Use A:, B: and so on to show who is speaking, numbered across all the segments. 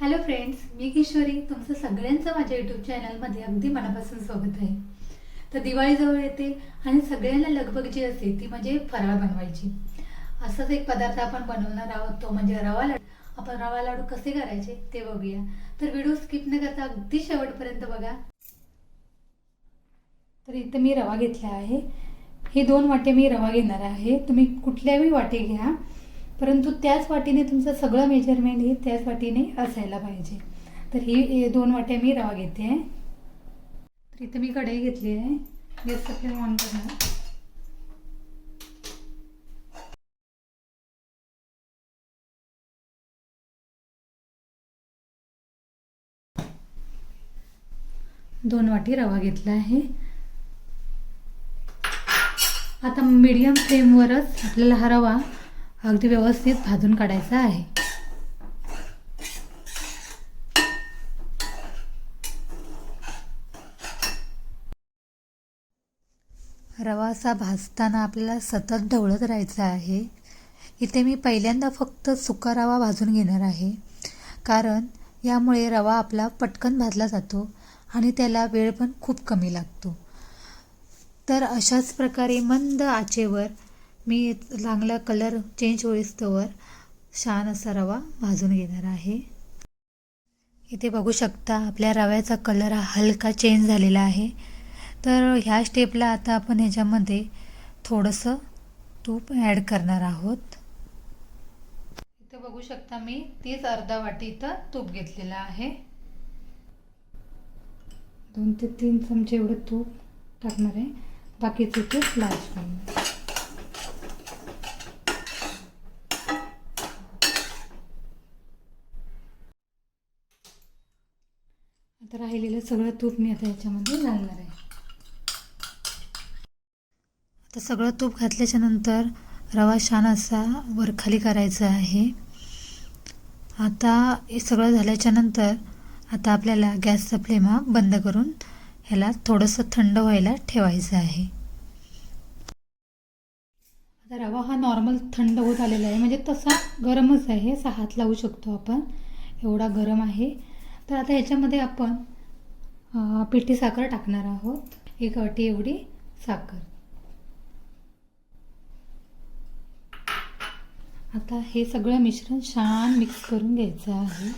A: Hello friends मी किशोरी. तुमचं सगळ्यांचं माझ्या यूट्यूब चॅनलमध्ये अगदी मनापासून स्वागत आहे. तर दिवाळीजवळ येते आणि सगळ्यांना लगबग जी असते ती म्हणजे फराळ बनवायची. असाच एक पदार्थ आपण बनवणार आहोत तो म्हणजे रवा लाडू. आपण रवा लाडू कसे करायचे ते बघूया. तर व्हिडिओ स्किप न करता अगदी शेवटपर्यंत बघा. तर इथं मी रवा घेतला आहे. हे दोन वाटे मी रवा घेणार आहे. तुम्ही कुठल्याही वाटे घ्या. परंतु त्याच वाटीने तुमचं सगळं मेजरमेंट हे त्याच वाटीने असायला पाहिजे. तर ही दोन वाट्या मी रवा घेते. आहे तर इथं मी कढई घेतली आहे. गॅसचा फ्लेम ऑन करणार. दोन वाटी रवा घेतला आहे. आता मीडियम फ्लेमवरच आपल्याला हा रवा अगदी व्यवस्थित भाजून काढायचा आहे. रवा असा भाजताना आपल्याला सतत ढवळत राहायचं आहे. इथे मी पहिल्यांदा फक्त सुका रवा भाजून घेणार आहे. कारण यामुळे रवा आपला पटकन भाजला जातो आणि त्याला वेळ पण खूप कमी लागतो. तर अशाच प्रकारे मंद आचेवर मी चांगला कलर चेंज होईस्तोवर छान असा रवा भाजून घेणार आहे. इथे बघू शकता आपल्या रव्याचा कलर हा हलका चेंज झालेला आहे. तर ह्या स्टेपला आता आपण ह्याच्यामध्ये थोडंसं तूप ॲड करणार आहोत. इथं बघू शकता मी तीच अर्धा वाटी इथं तूप घेतलेलं आहे. दोन ते तीन चमचे एवढं तूप टाकणार आहे. बाकीचं तूप लास्ट करणार आता राहिलेलं सगळं तूप मी आता याच्यामध्ये घालणार आहे. आता सगळं तूप घातल्याच्या नंतर रवा छान असा वरखाली करायचा आहे. आता हे सगळं झाल्याच्यानंतर आता आपल्याला गॅसचा फ्लेम हा बंद करून ह्याला थोडंसं थंड व्हायला ठेवायचं आहे. आता रवा हा नॉर्मल थंड होत आलेला आहे. म्हणजे तसा गरमच आहे. असा हात लावू शकतो आपण. एवढा गरम आहे. तर आता ह्याच्यामध्ये आपण पिठी साखर टाकणार आहोत. एक अटी एवढी साखर. आता हे सगळं मिश्रण छान मिक्स करून घ्यायचं आहे.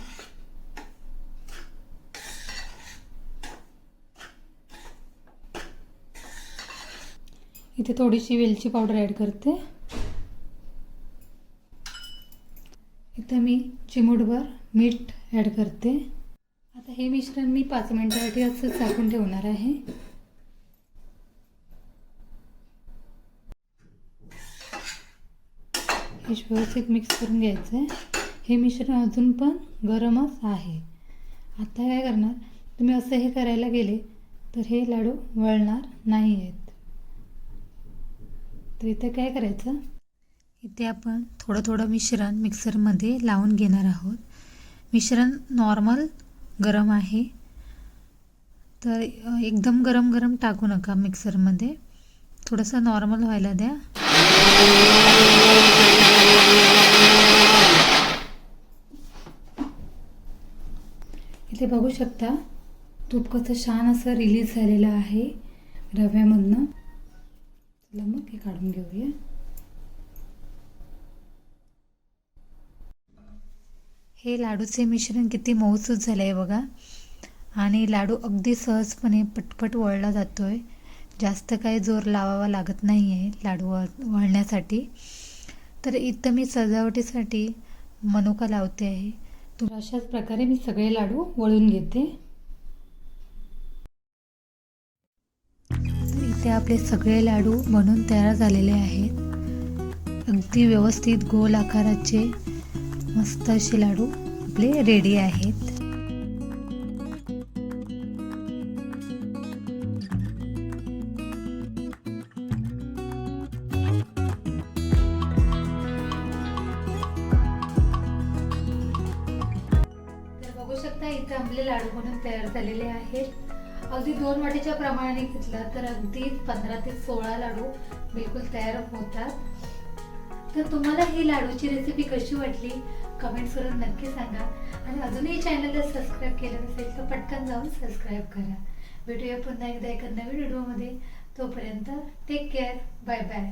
A: इथे थोडीशी वेलची पावडर ॲड करते. इथं मी चिमूटभर मीठ ॲड करते. आता हे मिश्रण मी पाच मिनटासाठी असं झाकून ठेवणार आहे. हे व्यवस्थित मिक्स करून घ्यायचं आहे हे मिश्रण अजून पण गरमच आहे. आता काय करणार? तुम्ही असं हे करायला गेले तर हे लाडू वळणार नाही आहेत तर इथे काय करायचं? इथे आपण थोडं थोडं मिश्रण मिक्सरमध्ये लावून घेणार आहोत. मिश्रण नॉर्मल गरम आहे. तर एकदम गरम गरम टाकू नका मिक्सरमध्ये. थोडंसं नॉर्मल व्हायला द्या. इथे बघू शकता तूप कसं छान असं रिलीज झालेलं आहे रव्यामधनं. चला मग हे काढून घेऊया. हे लाडूचे मिश्रण किती मऊसूत झालं आहे बघा. आणि लाडू अगदी सहजपणे पटपट वळला जातो आहे जास्त काही जोर लावावा लागत नाही आहे लाडू वळ वळण्यासाठी. तर इथं मी सजावटीसाठी मनुका लावते आहे. तर अशाच प्रकारे मी सगळे लाडू वळून घेते. इथे आपले सगळे लाडू बनून तयार झालेले आहेत. अगदी व्यवस्थित गोल आकाराचे मस्त असे लाडू आपले रेडी आहेत. बघू शकता इथे आपले लाडू म्हणून तयार झालेले आहेत. अगदी दोन वाटीच्या प्रमाणाने घेतला तर अगदी पंधरा ते सोळा लाडू बिलकुल तयार होतात. तर तुम्हाला ही लाडूची रेसिपी कशी वाटली? कमेंट्स करून नक्की सांगा. आणि अजूनही चॅनलला सबस्क्राईब केलं नसेल तर पटकन जाऊन सबस्क्राईब करा. भेटूया पुन्हा एकदा एका नवीन व्हिडिओमध्ये तोपर्यंत टेक केअर बाय बाय